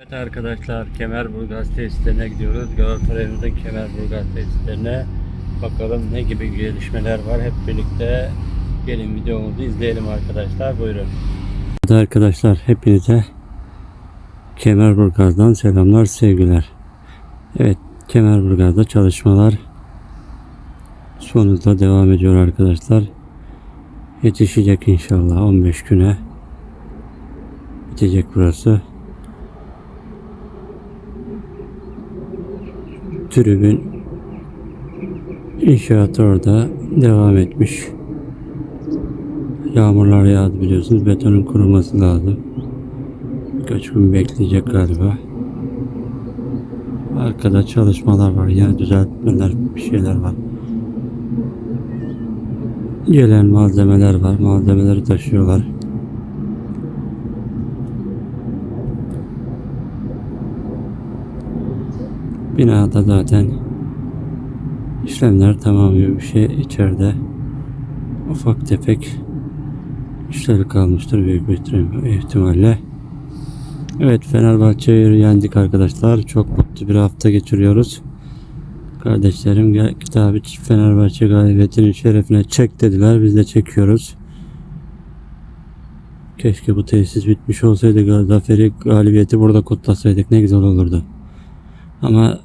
Evet arkadaşlar Kemerburgaz tesislerine gidiyoruz. Galatasaray'ımızın Kemerburgaz tesislerine bakalım ne gibi gelişmeler var. Hep birlikte gelin videomuzu izleyelim arkadaşlar. Buyurun. Evet arkadaşlar hepinize Kemerburgaz'dan selamlar sevgiler. Evet Kemerburgaz'da çalışmalar sonunda devam ediyor arkadaşlar. Yetişecek inşallah 15 güne bitecek burası. Tribün inşaatı orada devam etmiş. Yağmurlar yağdı biliyorsunuz. Betonun kuruması lazım. Birkaç gün bekleyecek galiba. Arkada çalışmalar var. Yani düzeltmeler bir şeyler var. Gelen malzemeler var. Malzemeleri taşıyorlar. Binada zaten işlemler tamamlıyor bir şey içeride ufak tefek işleri kalmıştır büyük bir ihtimalle. Evet Fenerbahçe'yi yendik arkadaşlar. Çok mutlu bir hafta geçiriyoruz. Kardeşlerim gel kitabı Fenerbahçe galibiyetinin şerefine çek dediler. Biz de çekiyoruz. Keşke bu tesis bitmiş olsaydı zaferi galibiyeti burada kutlasaydık ne güzel olurdu. Ama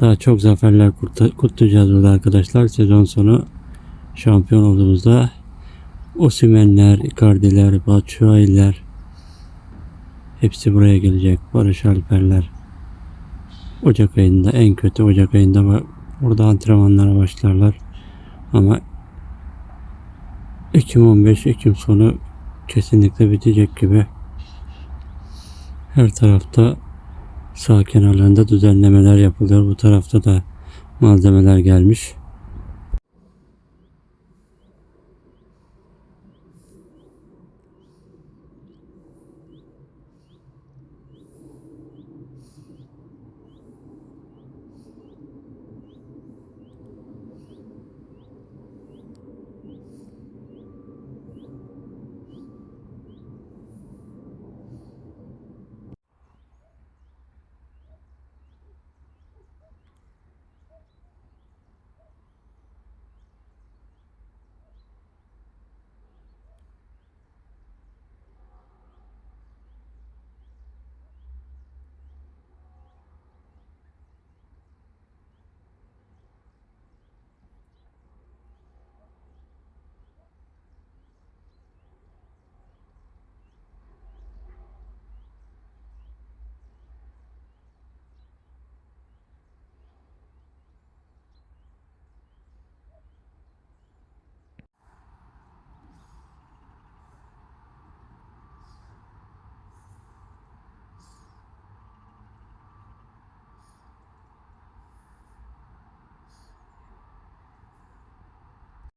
daha çok zaferler kutlayacağız burada arkadaşlar. Sezon sonu şampiyon olduğumuzda Osimhen'ler, Icardi'ler, Batshuayi'ler hepsi buraya gelecek. Barış Alper'ler. Ocak ayında en kötü Ocak ayında burada antrenmanlara başlarlar. Ama Ekim 15 Ekim sonu kesinlikle bitecek gibi. Her tarafta sağ kenarlarında düzenlemeler yapılıyor. Bu tarafta da malzemeler gelmiş.